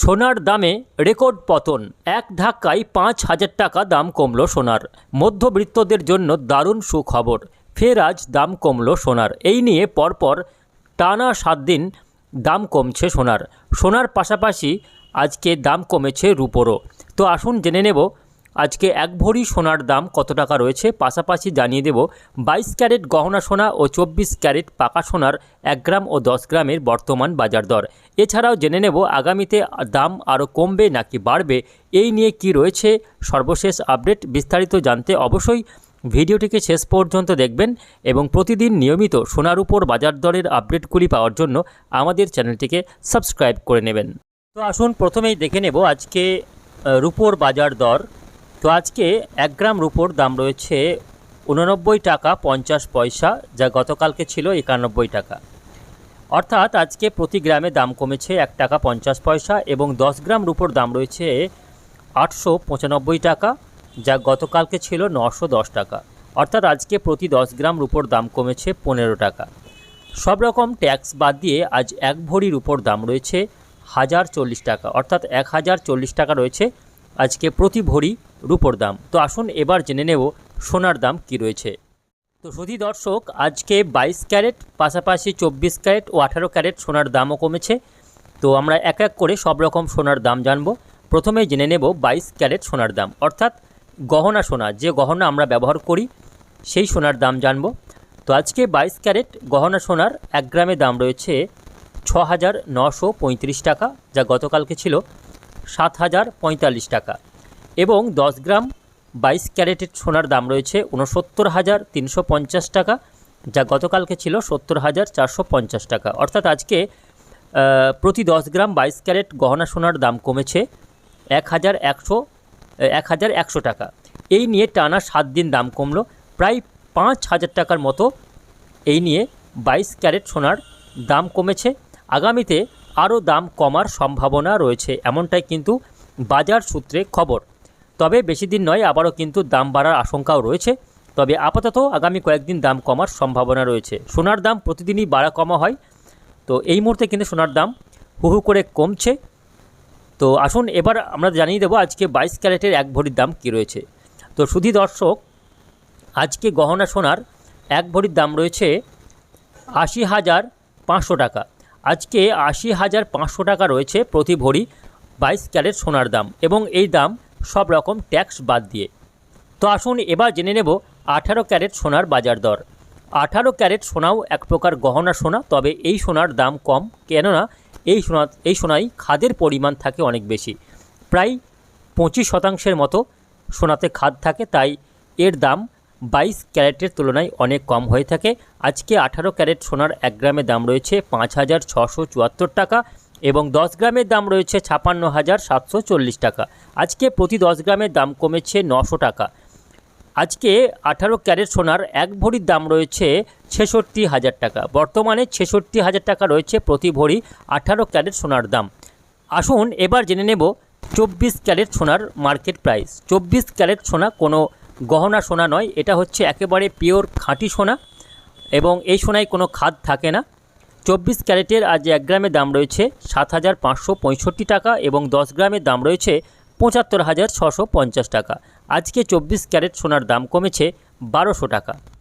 সোনার দামে রেকর্ড পতন। এক ধাক্কায় পাঁচ হাজার টাকা দাম কমল সোনার। মধ্যবিত্তদের জন্য দারুণ সুখবর। ফের আজ দাম কমল সোনার। এই নিয়ে পরপর টানা সাত দিন দাম কমছে সোনার। সোনার পাশাপাশি আজকে দাম কমেছে রুপোরও। তো আসুন জেনে নেব আজকে এক ভরি সোনার দাম কত টাকা রয়েছে পাশাপাশি জানিয়ে দেব বাইশ ক্যারেট গহনা সোনা ও চব্বিশ ক্যারেট পাকা সোনার এক গ্রাম ও দশ গ্রামের বর্তমান বাজার দর। এছাড়াও জেনে নেব আগামীতে দাম আরও কমবে নাকি বাড়বে, এই নিয়ে কি রয়েছে সর্বশেষ আপডেট বিস্তারিত জানতে অবশ্যই ভিডিওটিকে শেষ পর্যন্ত দেখবেন এবং প্রতিদিন নিয়মিত সোনার উপর বাজার দরের আপডেটগুলি পাওয়ার জন্য আমাদের চ্যানেলটিকে সাবস্ক্রাইব করে নেবেন। তো আসুন প্রথমেই দেখে নেব আজকে রুপোর বাজার দর। তো আজকে এক গ্রাম রুপোর দাম রয়েছে উননব্বই টাকা পঞ্চাশ পয়সা, যা গতকালকে ছিল একানব্বই টাকা। অর্থাৎ আজকে প্রতি গ্রামে দাম কমেছে এক টাকা পঞ্চাশ পয়সা এবং দশ গ্রাম রুপোর দাম রয়েছে আটশো পঁচানব্বই টাকা, যা গতকালকে ছিল নশো দশ টাকা। অর্থাৎ আজকে প্রতি দশ গ্রাম রুপোর দাম কমেছে পনেরো টাকা। সব রকম ট্যাক্স বাদ দিয়ে আজ এক ভরির উপর দাম রয়েছে হাজার চল্লিশ টাকা, অর্থাৎ এক হাজার চল্লিশ টাকা রয়েছে আজকে প্রতি ভরি রুপোর দাম। তো আসুন এবার জেনে নেব সোনার দাম কি রয়েছে। তো সুধী দর্শক, আজকে বাইশ ক্যারেট, পাশাপাশি চব্বিশ ক্যারেট ও আঠারো ক্যারেট সোনার দামও কমেছে। তো আমরা এক এক করে সব রকম সোনার দাম জানব। প্রথমে জেনে নেব বাইশ ক্যারেট সোনার দাম। অর্থাৎ গহনা সোনা, যে গহনা আমরা ব্যবহার করি, সেই সোনার দাম জানব। তো আজকে বাইশ ক্যারেট গহনা সোনার এক গ্রামে দাম রয়েছে ছ হাজার নশো পঁয়ত্রিশ টাকা, যা গতকালকে ছিল সাত হাজার পঁয়তাল্লিশ টাকা এবং দশ গ্রাম বাইশ ক্যারেটের সোনার দাম রয়েছে উনসত্তর হাজার তিনশো পঞ্চাশ টাকা, যা গতকালকে ছিল সত্তর হাজার চারশো পঞ্চাশ টাকা। অর্থাৎ আজকে প্রতি দশ গ্রাম বাইশ ক্যারেট গহনা সোনার দাম কমেছে এক হাজার একশো এক হাজার একশো টাকা। এই নিয়ে টানা সাত দিন দাম কমলো। প্রায় পাঁচ হাজার টাকার মতো এই নিয়ে বাইশ ক্যারেট সোনার দাম কমেছে। আগামীতে আরও দাম কমার সম্ভাবনা রয়েছে, এমনটাই কিন্তু বাজার সূত্রে খবর। তবে বেশি দিন নয়, আবারও কিন্তু দাম বাড়ার আশঙ্কাও রয়েছে। তবে আপাতত আগামী কয়েকদিন দাম কমার সম্ভাবনা রয়েছে। সোনার দাম প্রতিদিনই বাড়া কমা হয়। তো এই মুহূর্তে কিন্তু সোনার দাম হু হু করে কমছে। তো আসুন, এবার আমরা জানিয়ে দেবো আজকে বাইশ ক্যারেটের এক ভরির দাম কী রয়েছে। তো শুধু দর্শক, আজকে গহনা সোনার এক ভরির দাম রয়েছে আশি হাজার পাঁচশো টাকা। আজকে আশি হাজার পাঁচশো টাকা রয়েছে প্রতি ভরি বাইশ ক্যারেট সোনার দাম এবং এই দাম সব রকম ট্যাক্স বাদ দিয়ে। তো আসুন এবার জেনে নেব আঠারো ক্যারেট সোনার বাজার দর। আঠারো ক্যারেট সোনাও এক প্রকার গহনা সোনা, তবে এই সোনার দাম কম, কেননা এই সোনা, এই সোনায় খাদের পরিমাণ থাকে অনেক বেশি। প্রায় পঁচিশ শতাংশের মতো সোনাতে খাদ থাকে, তাই এর দাম বাইশ ক্যারেটের তুলনায় অনেক কম হয়ে থাকে। আজকে আঠারো ক্যারেট সোনার এক গ্রামের দাম রয়েছে পাঁচ হাজার ছশো চুয়াত্তর টাকা এবং দশ গ্রামের দাম রয়েছে ছাপান্ন হাজার সাতশো চল্লিশ টাকা। আজকে প্রতি দশ গ্রামের দাম কমেছে নশো টাকা। আজকে আঠারো ক্যারেট সোনার এক ভরির দাম রয়েছে ছেষট্টি হাজার টাকা। বর্তমানে ছেষট্টি হাজার টাকা রয়েছে প্রতি ভরি আঠারো ক্যারেট সোনার দাম। আসুন এবার জেনে নেব চব্বিশ ক্যারেট সোনার মার্কেট প্রাইস। চব্বিশ ক্যারেট সোনা কোনো গহনা সোনা নয়, এটা হচ্ছে একেবারে পিওর খাঁটি সোনা এবং এই সোনায় কোনো খাদ থাকে না। চব্বিশ ক্যারেটের আজ এক গ্রামের দাম রয়েছে সাত হাজার পাঁচশো পঁয়ষট্টি টাকা এবং দশ গ্রামের দাম রয়েছে পঁচাত্তর হাজার ছশো পঞ্চাশ টাকা। আজকে চব্বিশ ক্যারেট সোনার দাম কমেছে বারোশো টাকা।